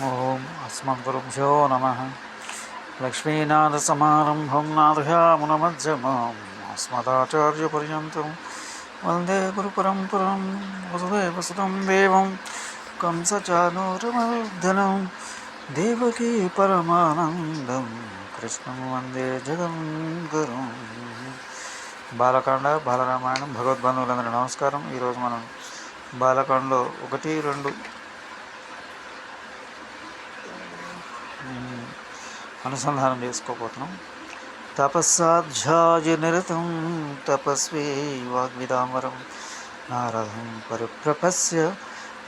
ఓం అస్మద్గురుభ్యో నమ. లక్ష్మీనాథసమారంభం నాథయామునమధ్యమాం అస్మదాచార్యపర్యంతం వందే గురుపరంపరం వసుదేవసుతం దేవం కంసచానూరమర్దనం దేవకీ పరమానందం కృష్ణం వందే జగం గురు బాలకాండ బాలరామాయణం భగవద్బంధువులందరూ నమస్కారం. ఈరోజు మనం బాలకాండలో ఒకటి రెండు అనుసంధానం చేసుకోబోతున్నాం. తపస్సాధ్యాయ నిరతం తపస్వీ వాగ్విదామరం. నారదం పరిప్రపస్య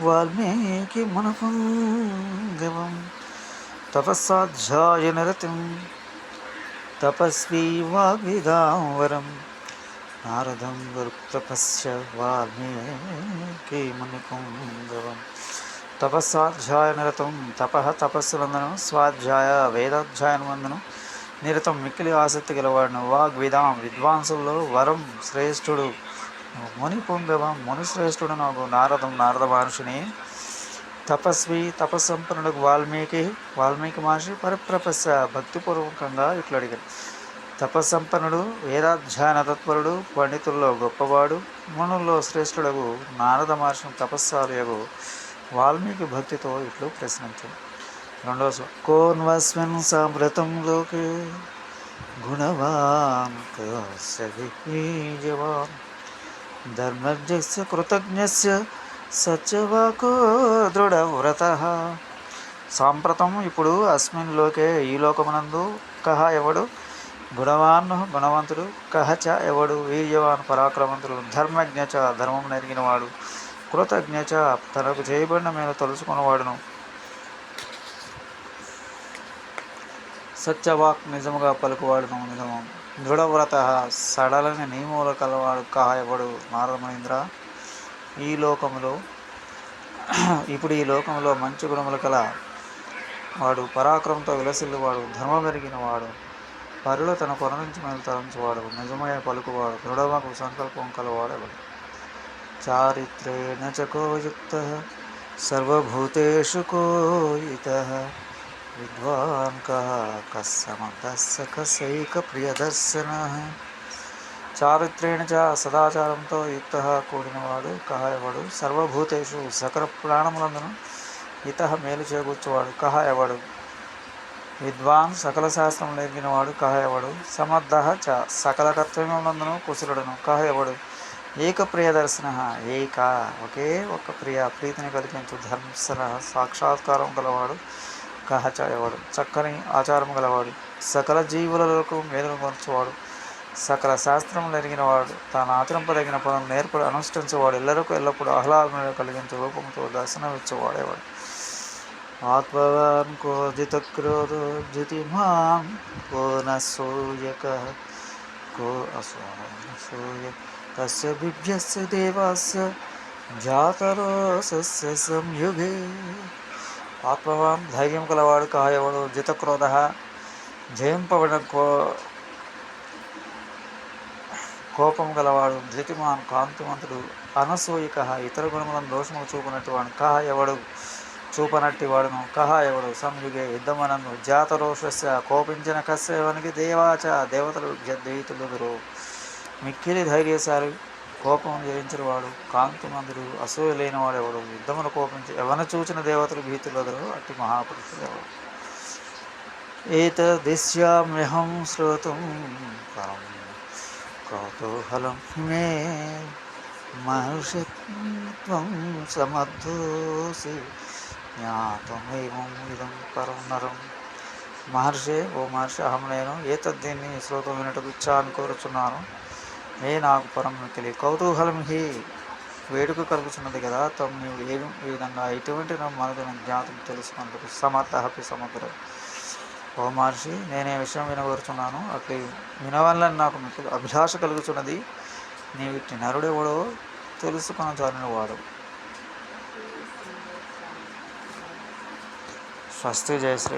వాల్మీకి మనపుంగవం తపస్సాధ్యాయ నిరతం తపస్వీ వాగ్విదాంబరం నారదం పరిప్రపస్య వాల్మీకి మణిపుంగవం తపస్సాధ్యాయ నిరతం తప తపస్సులందను స్వాధ్యాయ వేదాధ్యాయనమందును నిరతం మిక్కిలి ఆసక్తి గలవాడును వాగ్విదాం విద్వాంసుల్లో వరం శ్రేష్ఠుడు. ముని పుంగవం ముని శ్రేష్ఠుడు నాకు నారదం నారద మహర్షిని. తపస్వి తపస్సంపన్నుడు వాల్మీకి వాల్మీకి మహర్షి పరిప్రపస్య భక్తిపూర్వకంగా ఇట్లు అడిగాడు తపస్సంపన్నుడు వేదాధ్యాయన తత్పరుడు పండితుల్లో గొప్పవాడు మునుల్లో శ్రేష్ఠుడగు నారద మహర్షిని తపస్సాలయగు వాల్మీకి భక్తితో ఇట్లు ప్రశ్నించాడు రెండవ కోన్వస్మిన్ సమృతం లోకే గుణవాన్ కసవిజవాన్ ధర్మజ్ఞ కృతజ్ఞ సత్యవాకో దృఢవ్రత. సాంప్రతం ఇప్పుడు అస్మిన్ లోకే ఈ లోకమునందు కహ ఎవడు? గుణవాన్ గుణవంతుడు కహచ చ ఎవడు? వీర్యవాన్ పరాక్రమంతుడు ధర్మజ్ఞ చ ధర్మం నెరిగినవాడు కృతజ్ఞత తనకు చేయబడిన మేలు తలుచుకున్నవాడును సత్యవాక్ నిజముగా పలుకువాడును నిజము. దృఢవ్రత సడలని నియమముల కలవాడు కాయబడు నారమహేంద్ర ఈ లోకములో ఇప్పుడు ఈ లోకంలో మంచి గుణములు కల వాడు పరాక్రమంతో విలసిల్లువాడు ధర్మం పెరిగిన వాడు పరులు తన కొన నుంచి మేలు తలంచువాడు నిజమయ్యే పలుకువాడు దృఢమకు సంకల్పం కలవాడు కలవాడెవడు చారిత్రేణ చ కోయుక్త సర్వభూతేషు కోయిత విద్వాన్ కః కస్సమదస్స కసైక ప్రియదర్శన చారిత్రేణ చ సదాచారంతో యుక్త కూడినవాడు కహ ఎవడు సర్వభూతేషు సకల ప్రాణములందును ఇత మేలు చేకూర్చువాడు కహ ఎవడు విద్వాన్ సకల శాస్త్రం నెరిగినవాడు కహ ఎవడు సమర్థ చ సకల కర్తవ్యములందును కుశలుడను కహ ఎవడు ఏక ప్రియదర్శన ఏక ఒకే ఒక ప్రియ ప్రీతిని కలిగించు ధర్మసన సాక్షాత్కారం గలవాడు కహచ చక్కని ఆచారం గలవాడు సకల జీవులకు మేలును కొనచువాడు సకల శాస్త్రం ఎరిగినవాడు తాను ఆచరింపదగిన పనులు నేర్పడు అనుష్ఠించేవాడు ఎల్లరకు ఎల్లప్పుడూ ఆహ్లాదం కలిగించే రూపంతో దర్శనమిచ్చేవాడేవాడు ఆత్మవాన్ కో జితక్రోధో జ్యుతిమాన్ కో నూయక కో అసూయ తస్య బిభ్యస్య దేవాస్య జాతరోసస్య సంయుగే. ఆత్మవాన్ ధైర్యం కలవాడు కాయవడు జితక్రోధ జయింపబడిన కో కోపం గలవాడు ధృతిమాన్ కాంతివంతుడు అనసూయిక ఇతర గుణములను దోషములు చూపినట్టు వాడు కహ ఎవడు చూపనట్టి వాడును కహ ఎవడు సంయుగే. యుద్ధమనందు జాతరోషస్య కోపించిన కస్యవనికి దేవాచ దేవతలు ద్వైతులుగురు మిక్కిలి ధైర్యశాలి కోపం జయించిన వాడు కాంతిమంతుడు అసూయ లేనివాడు ఎవడు యుద్ధమును కోపించి ఎవన చూచిన దేవతలు భీతులెదరు అట్టి మహాపురుషుడు ఎవడు ఏతదిశ్యామ్యహం శ్రోతుం పరం కౌతూహలం మే మహర్షిత్వం సమర్థోసి జ్ఞాతమేమం ఇదం పరం నరం. మహర్షి ఓ మహర్షి అహం నేను ఏతద్దీన్ని దీన్ని వినటకు ఇచ్చా అని కోరుచున్నాను. ఏ నాకు పరం తెలియ కౌతూహలం హి వేడుక కలుగుతున్నది కదా తమ్ నీవు ఏ విధంగా ఎటువంటి నా మనకు జ్ఞాతం తెలుసుకున్నందుకు సమర్థ హపి ఓ మహర్షి నేను ఈ విషయం వినగోరుచున్నాను. అట్లా వినవాలని నాకు మీకు అభిలాష కలుగుతున్నది నీవు ఇట్టి నరుడెవడో తెలుసుకుని చాలిన వాడు. స్వస్తి జయశ్రీ.